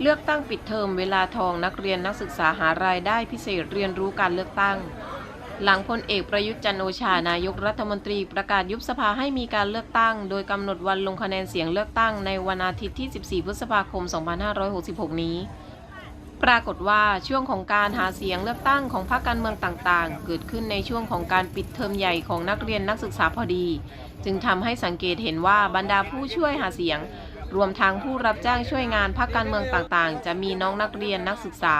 เลือกตั้งปิดเทอมเวลาทองนักเรียนนักศึกษาหารายได้พิเศษเรียนรู้การเลือกตั้ง หลังพลเอกประยุทธ์จันโอชานายกรัฐมนตรีประกาศยุบสภาให้มีการเลือกตั้ง โดยกำหนดวันลงคะแนนเสียงเลือกตั้งในวันอาทิตย์ที่ 14 พฤษภาคม 2566 นี้ ปรากฏว่าช่วงของการหาเสียงเลือกตั้งของพรรคการเมืองต่างๆ เกิดขึ้นในช่วงของการปิดเทอมใหญ่ของนักเรียนนักศึกษาพอดี จึงทำให้สังเกตเห็นว่าบรรดาผู้ช่วยหาเสียง รวมทั้งผู้รับจ้างช่วยงานพรรคการเมืองต่างๆ จะมีน้องนักเรียนนักศึกษา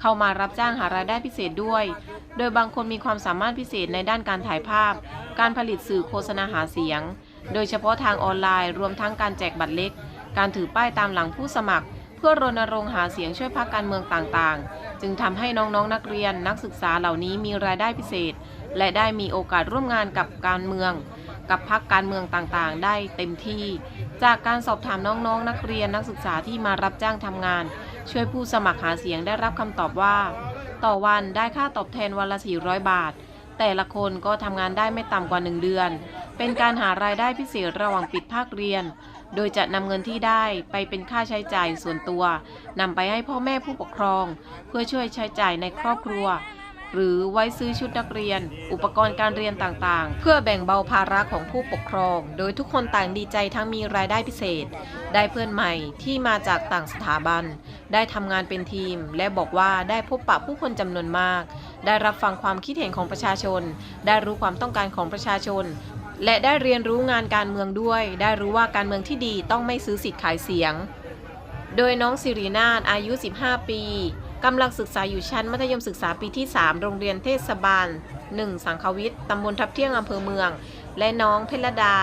เข้ามารับจ้างหารายได้พิเศษด้วย โดยบางคนมีความสามารถพิเศษในด้านการถ่ายภาพ การผลิตสื่อโฆษณาหาเสียง โดยเฉพาะทางออนไลน์ รวมทั้งการแจกบัตรเล็ก การถือป้ายตามหลังผู้สมัคร เพื่อรณรงค์หาเสียงช่วยพรรคการเมืองต่างๆ จึงทำให้น้องๆนักเรียนนักศึกษาเหล่านี้มีรายได้พิเศษ และได้มีโอกาสร่วมงานกับการเมือง กับพรรคการเมืองต่างๆ ได้เต็มที่ จากการสอบถามน้องๆนักเรียนนักศึกษาที่มารับจ้างทำงาน ช่วยผู้สมัครหาเสียงได้รับคำตอบว่า ต่อวันได้ค่าตอบแทนวันละ 400 บาท แต่ละคนก็ทำงานได้ไม่ต่ำกว่า 1 เดือน เป็นการหารายได้พิเศษระหว่างปิดภาคเรียน โดยจะนำเงินที่ได้ไปเป็นค่าใช้จ่ายส่วนตัวนำไปให้พ่อแม่ผู้ปกครอง เพื่อช่วยใช้จ่ายในครอบครัว หรือไว้ซื้อชุดนักเรียน อุปกรณ์การเรียนต่างๆ เพื่อแบ่งเบาภาระของผู้ปกครอง โดยทุกคนต่างดีใจทั้งมีรายได้พิเศษ ได้เพื่อนใหม่ที่มาจากต่างสถาบัน ได้ทำงานเป็นทีม และบอกว่าได้พบปะผู้คนจำนวนมาก ได้รับฟังความคิดเห็นของประชาชน ได้รู้ความต้องการของประชาชนและได้เรียนรู้งานการเมืองด้วย ได้รู้ว่าการเมืองที่ดีต้องไม่ซื้อสิทธิ์ขายเสียง โดยน้องสิรินาถอายุ 15 ปี กำลังศึกษาอยู่ชั้นมัธยมศึกษาปีที่ 3 โรงเรียนเทศบาล 1 สังควิทย์ตำบลทับเที่ยงอำเภอเมือง และน้องเพลดา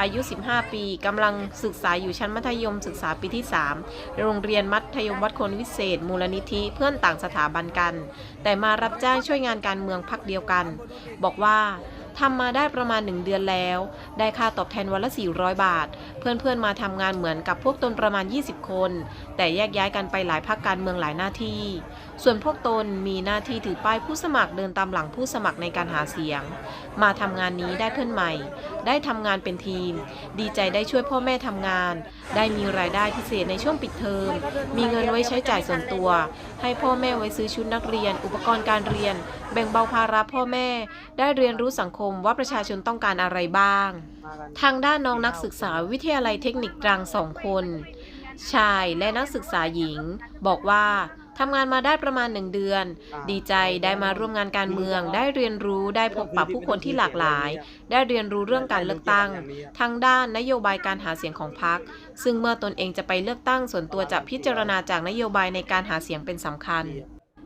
อายุ 15 ปีกำลังศึกษาอยู่ชั้นมัธยมศึกษาปีที่ 3 โรงเรียนมัธยมวัดคนวิเศษ มูลนิธิเพื่อนต่างสถาบันกัน แต่มารับจ้างช่วยงานการเมืองพักเดียวกัน บอกว่า ทำมาได้ประมาณ 1 เดือนแล้ว ได้ค่าตอบแทนวันละ 400 บาท เพื่อนๆมาทำงานเหมือนกับพวกตนประมาณ 20 คน แต่แยกย้ายกันไปหลายภาคการเมืองหลายหน้าที่ ส่วนพวกตนมีหน้าที่ถือป้ายผู้สมัครเดินตามหลังผู้สมัครในการหาเสียง มาทำงานนี้ได้เพื่อนใหม่ ได้ทำงานเป็นทีม ดีใจได้ช่วยพ่อแม่ทำงาน ได้มีรายได้พิเศษในช่วงปิดเทอม มีเงินไว้ใช้จ่ายส่วนตัว ให้พ่อแม่ไว้ซื้อชุดนักเรียน อุปกรณ์การเรียน แบ่งเบาภาระพ่อแม่ ได้เรียนรู้สังคมว่าประชาชนต้องการอะไรบ้าง ทางด้านน้องนักศึกษาวิทยาลัยเทคนิคตรังสองคน ชายและนักศึกษาหญิง บอกว่า ทำงานมาได้ประมาณหนึ่งเดือน ดีใจได้มาร่วมงานการเมือง ได้เรียนรู้ได้พบปะผู้คนที่หลากหลาย ได้เรียนรู้เรื่องการเลือกตั้ง ทางด้านนโยบายการหาเสียงของพรรคซึ่งเมื่อตนเองจะไปเลือกตั้งส่วนตัวจะพิจารณาจากนโยบายในการหาเสียงเป็นสำคัญ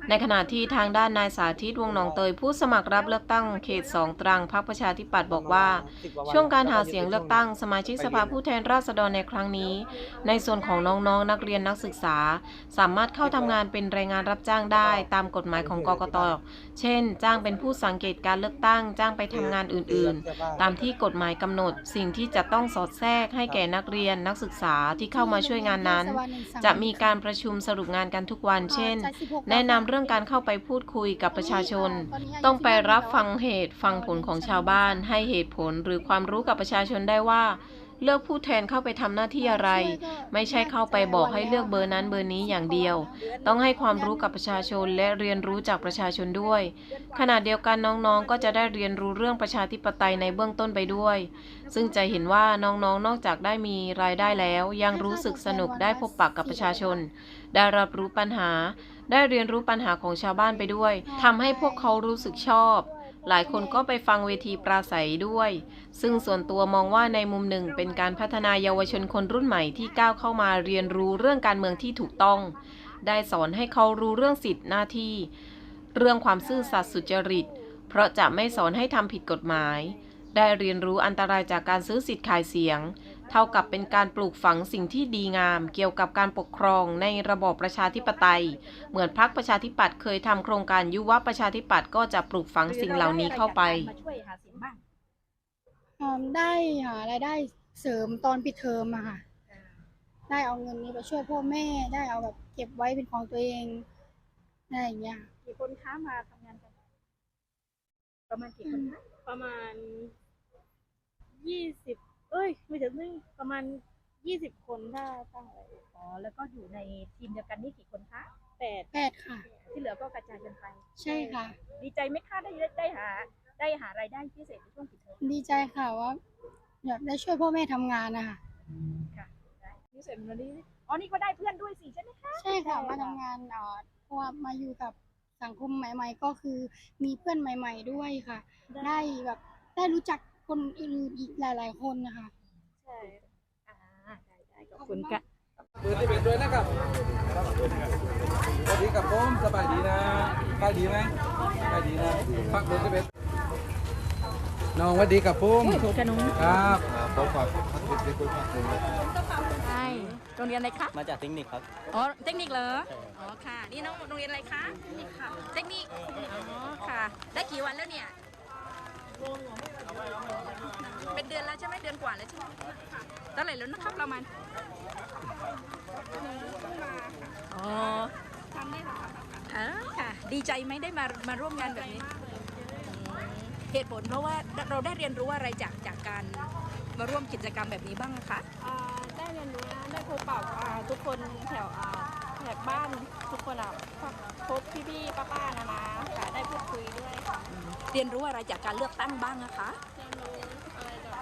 ในขณะที่ทางด้านนายสาธิตวงหนองเตยผู้สมัครรับเลือกตั้งเขต2ตรังพรรคประชาธิปัตย์บอกว่า ช่วงการหาเสียงเลือกตั้งสมาชิกสภาผู้แทนราษฎรในครั้งนี้ ในส่วนของน้องๆนนักเรียนนักศึกษา สามารถเข้าทำงานเป็นแรงงานรับจ้างได้ ตามกฎหมายของกกตเช่น จ้างเป็นผู้สังเกตการเลือกตั้ง จ้างไปทำงานอื่นๆ ตามที่กฎหมายกำหนด สิ่งที่จะต้องสอดแทรกให้แก่นักเรียนนักศึกษาที่เข้ามาช่วยงานนั้น จะมีการประชุมสรุปงานกันทุกวัน เช่น แนะนำเรื่องการเข้าไปพูดคุยกับประชาชน ต้องไปรับฟังเหตุฟังผลของชาวบ้าน ให้เหตุผลหรือความรู้กับประชาชนได้ว่า เลือกผู้แทนเข้าไปทำหน้าที่อะไร ไม่ใช่เข้าไปบอกให้เลือกเบอร์นั้นเบอร์นี้อย่างเดียว ต้องให้ความรู้กับประชาชนและเรียนรู้จากประชาชนด้วย ขณะเดียวกันน้องๆก็จะได้เรียนรู้เรื่องประชาธิปไตยในเบื้องต้นไปด้วย ซึ่งจะเห็นว่าน้องๆนนอกจากได้มีรายได้แล้ว ยังรู้สึกสนุกได้พบปะกับประชาชน ได้รับรู้ปัญหา ได้เรียนรู้ปัญหาของชาวบ้านไปด้วยทำให้พวกเขารู้สึกชอบ หลายคนก็ไปฟังเวทีปราศัยด้วย ซึ่งส่วนตัวมองว่าในมุมหนึ่งเป็นการพัฒนาเยาวชนคนรุ่นใหม่ที่ก้าวเข้ามาเรียนรู้เรื่องการเมืองที่ถูกต้อง ได้สอนให้เขารู้เรื่องสิทธิหน้าที่ เรื่องความซื่อสัตย์สุจริต เพราะจะไม่สอนให้ทำผิดกฎหมาย ได้เรียนรู้อันตรายจากการซื้อสิทธิ์ขายเสียง เท่ากับเป็นการปลูกฝังสิ่งที่ดีงาม เกี่ยวกับการปกครองในระบอบประชาธิปไตย เหมือนพรรคประชาธิปัตย์เคยทำโครงการยุวประชาธิปัตย์ก็จะปลูกฝังสิ่งเหล่านี้เข้าไปมาช่วยหาเสียงบ้างอ่าได้หารายได้เสริมตอนปิดเทอมอะค่ะ ได้เอาเงินนี้ไปช่วยพ่อแม่ ได้เอาแบบเก็บไว้เป็นของตัวเองอะไรอย่างเงี้ยกี่คนค้ามาทำงานกัน ประมาณกี่คนคะประมาณยี่สิบ เอ้ย ไม่ถึงนี่ประมาณยี่สิบคนถ้าตั้งอะไรอ๋อแล้วก็อยู่ในทีมเดียวกันนี่กี่คนคะแปดแปดค่ะ ที่เหลือก็กระจายกันไป ใช่ค่ะ ดีใจไหมคะได้ได้หา ได้หารายได้พิเศษในช่วงปิดเทอมดีใจค่ะว่าอยากได้ช่วยพ่อแม่ทำงานนะคะค่ะได้พิเศษวันนี้อ๋อนี่ก็ได้เพื่อนด้วยสิใช่ไหมคะใช่ค่ะใช่ค่ะมาทำงานเอ่อเพราะว่ามาอยู่กับสังคมใหม่ ๆ ก็คือมีเพื่อนใหม่ ๆ ด้วยค่ะ ได้แบบได้รู้จัก คนอื่นๆอีกหลาย ๆ คนนะคะ ใช่อ่าได้ได้ขอบคุณค่ะ เปิดที่เป็นด้วยนะครับสวัสดีกับผมสบายดีนะใกล้ดีไหมใกล้ดีนะพักเปิดที่เป็นน้องสวัสดีกับผมโถขนมครับผมฝากพักเปิดที่คุณพักหนึ่งใช่โรงเรียนอะไรคะ มาจากเทคนิคครับ อ๋อ เทคนิคเหรอ อ๋อ ค่ะ นี่น้องโรงเรียนอะไรคะ เทคนิคค่ะ เทคนิค อ๋อ ค่ะ ได้กี่วันแล้วเนี่ย เป็นเดือนแล้วใช่ไหมเดือนกว่าแล้วใช่ไหมเท่าไหร่แล้วนะครับประมาณอ๋อทำได้ค่ะอ๋อค่ะ ดีใจไหมได้มามาร่วมงานแบบนี้ เหตุผลเพราะว่าเราได้เรียนรู้อะไรจากจากการมาร่วมกิจกรรมแบบนี้บ้างคะได้เรียนรู้นะได้พบปะอ่าทุกคนแถว อ่าแถบบ้านทุกคนอะพบพี่ๆป้าๆนะนะค่ะได้พูดคุยด้วยค่ะเรียนรู้อะไรจากการเลือกตั้งบ้างนะคะ เรียนรู้อะไรแบบ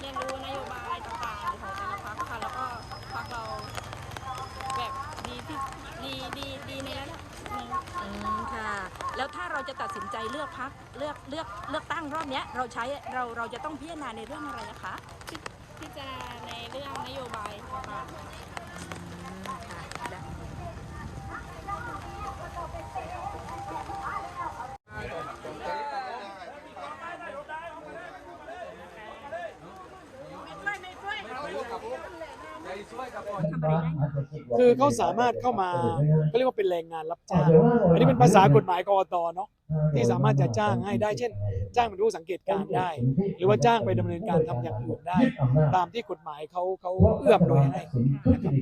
เรียนรู้นโยบายต่างๆของแต่ละพรรคค่ะแล้วก็พรรคเราแบบดีที่ดีดีดีในระดับหนึ่งอืมค่ะ แล้วถ้าเราจะตัดสินใจเลือกพักเลือกเลือกเลือกตั้งรอบเนี้ยเราใช้เราเราจะต้องพิจารณาในเรื่องอะไรนะคะ พิจารณาในเรื่องนโยบายค่ะอืมค่ะได้ ใจช่วยกับผม ทำอะไรได้คือเขาสามารถเข้ามาเขาเรียกว่าเป็นแรงงานรับจ้าง อันนี้เป็นภาษากฎหมายกอตเนาะที่สามารถจะจ้างให้ได้เช่น จ้างเป็นผู้สังเกตการณ์ได้ หรือว่าจ้างไปดำเนินการทำอย่างอื่นได้ ตามที่กฎหมายเขาเขาเอื้อมโดยให้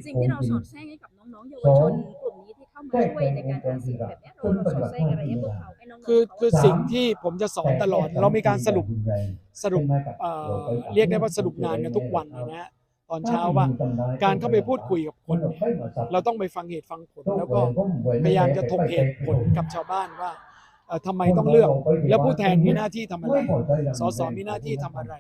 สิ่งที่เราสอดแทรกให้กับน้องๆเยาวชนกลุ่มนี้ที่เข้ามาช่วยในการหาเสียงแบบเนี้ยเราเราสอดแทรกอะไรให้พวกเขาให้น้องๆคือเขาคือสิ่งที่ผมจะสอนตลอด เรามีการสรุปสรุปเอ่อเรียกได้ว่าสรุปงานกันทุกวันนะฮะ ตอนเช้าว่า การเข้าไปพูดคุยกับคนเนี่ยเราต้องไปฟังเหตุฟังผล แล้วก็พยายามจะถกเหตุผลกับชาวบ้านว่าเอ่อทำไมต้องเลือก แล้วผู้แทนมีหน้าที่ทำอะไร สสมีหน้าที่ทำอะไร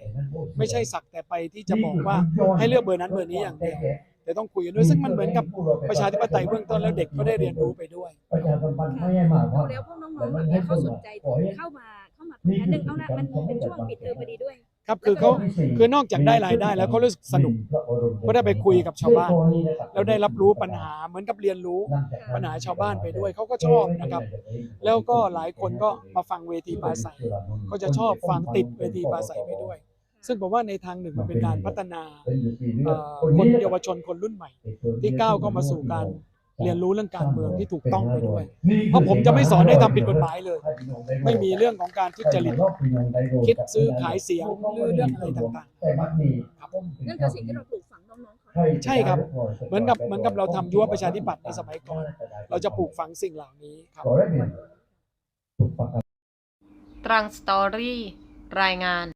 ไม่ใช่สักแต่ไปที่จะบอกว่าให้เลือกเบอร์นั้นเบอร์นี้อย่างเดียวแต่ต้องคุยกันด้วยซึ่งมันเหมือนกับประชาธิปไตยเบื้องต้นแล้วเด็กก็ได้เรียนรู้ไปด้วยประชาสัมพันธ์ไม่ให้มากดูแล้วพวกน้องๆแบบเนี้ยเขาสนใจเข้ามาเข้ามาทำงานหนึ่งเอาละมันเป็นช่วงปิดเทอมพอดีด้วย ครับคือเขาคือนอกจากได้รายได้แล้วเขารู้สึกสนุกก็ได้ไปคุยกับชาวบ้าน แล้วได้รับรู้ปัญหาเหมือนกับเรียนรู้ปัญหาชาวบ้านไปด้วยเขาก็ชอบนะครับ แล้วก็หลายคนก็มาฟังเวทีปราศัยก็จะชอบฟังติดเวทีปราศัยไปด้วย ซึ่งผมว่าในทางหนึ่งมันเป็นการพัฒนาเอ่อคนเยาวชนคนรุ่นใหม่ ที่ก้าวเข้ามาสู่การ เรียนรู้เรื่องการเมืองที่ถูกต้องไปด้วย เพราะผมจะไม่สอนให้ทำผิดกฎหมายเลย ไม่มีเรื่องของการทุจริตคิดซื้อขายเสียงหรือเรื่องอะไรต่างๆนั่นคือสิ่งที่เราปลูกฝังน้องๆใช่ครับ เหมือนกับเหมือนกับเราทำยุวประชาธิปัตย์ในสมัยก่อน เราจะปลูกฝังสิ่งเหล่านี้ครับตรังสตอรี่รายงาน